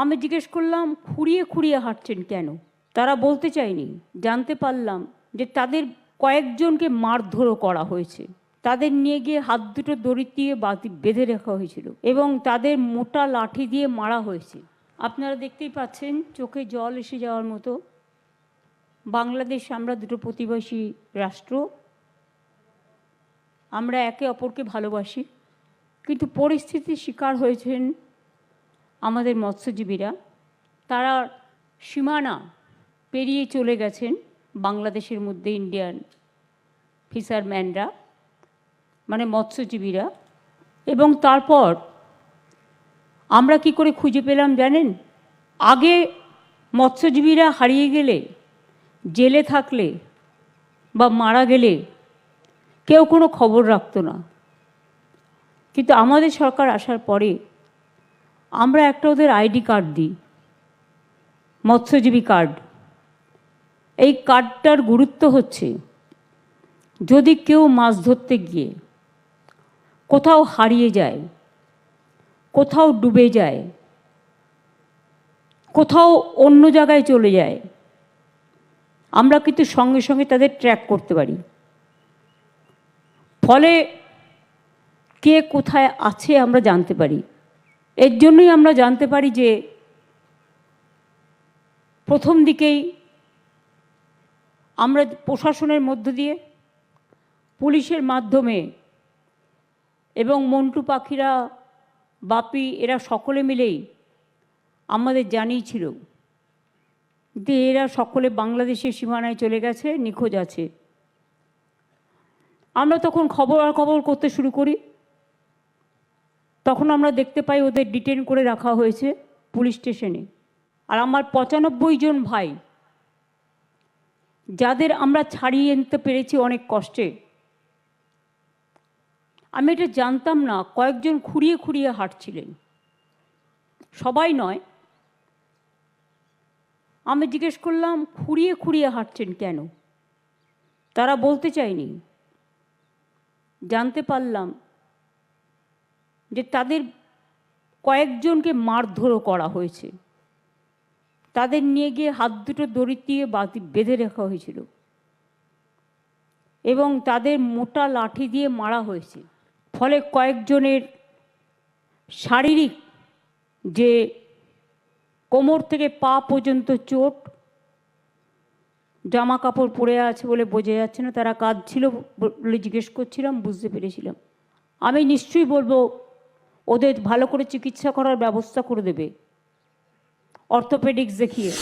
আমি জিজ্ঞেস করলাম, খুঁড়িয়ে খুঁড়িয়ে হাঁটছেন কেন? তারা বলতে চায়নি। জানতে পারলাম যে তাদের কয়েকজনকে মারধরও করা হয়েছে। তাদের নিয়ে গিয়ে হাত দুটো দড়ি দিয়ে বাতি বেঁধে রাখা হয়েছিল এবং তাদের মোটা লাঠি দিয়ে মারা হয়েছে। আপনারা দেখতেই পাচ্ছেন, চোখে জল এসে যাওয়ার মতো। বাংলাদেশ, আমরা দুটো প্রতিবেশী রাষ্ট্র। আমরা একে অপরকে ভালোবাসি। কিন্তু পরিস্থিতির শিকার হয়েছেন আমাদের মৎস্যজীবীরা, তারা সীমানা পেরিয়ে চলে গেছেন বাংলাদেশের মধ্যে ইন্ডিয়ান ফিশারম্যানরা মানে মৎস্যজীবীরা। এবং তারপর আমরা কি করে খুঁজে পেলাম জানেন? আগে মৎস্যজীবীরা হারিয়ে গেলে, জেলে থাকলে বা মারা গেলে কেউ কোনো খবর রাখতো না। কিন্তু আমাদের সরকার আসার পরে আমরা একটা ওদের আইডি কার্ড দিই, মৎস্যজীবী কার্ড। এই কার্ডটার গুরুত্ব হচ্ছে, যদি কেউ মাছ ধরতে গিয়ে কোথাও হারিয়ে যায়, কোথাও ডুবে যায়, কোথাও অন্য জায়গায় চলে যায়, আমরা কিন্তু সঙ্গে সঙ্গে তাদের ট্র্যাক করতে পারি। ফলে কে কোথায় আছে আমরা জানতে পারি। এর জন্যই আমরা জানতে পারি যে প্রথম দিকেই আমরা প্রশাসনের মধ্য দিয়ে পুলিশের মাধ্যমে এবং মন্টু পাখিরা, বাপি এরা সকলে মিলেই আমাদের জানিয়েছিল যে এরা সকলে বাংলাদেশের সীমানায় চলে গেছে, নিখোঁজ আছে। আমরা তখন খবর আর খবর করতে শুরু করি। তখন আমরা দেখতে পাই ওদের ডিটেন করে রাখা হয়েছে পুলিশ স্টেশনে আর আমার পঁচানব্বই জন ভাই, যাদের আমরা ছাড়িয়ে আনতে পেরেছি অনেক কষ্টে। আমি এটা জানতাম না, কয়েকজন খুঁড়িয়ে খুঁড়িয়ে হাঁটছিলেন। সবাই নয়। আমি জিজ্ঞেস করলাম, খুঁড়িয়ে খুঁড়িয়ে হাঁটছেন কেন? তারা বলতে চায়নি। জানতে পারলাম যে তাদের কয়েকজনকে মারধরও করা হয়েছে। তাদের নিয়ে গিয়ে হাত দুটো দড়ি দিয়ে বেঁধে রাখা হয়েছিল। এবং তাদের মোটা লাঠি দিয়ে মারা হয়েছে। ফলে কয়েকজনের শারীরিক যে কোমর থেকে পা পর্যন্ত চোট জামা কাপড় পরে আছে বলে বোঝা যাচ্ছে না, তারা কাঁদছিল বলে জিজ্ঞেস করছিলাম, বুঝতে পেরেছিলাম। আমি নিশ্চয়ই বলব ওদের ভালো করে চিকিৎসা করার ব্যবস্থা করে দেবে। অর্থোপেডিক্স দেখিয়ে।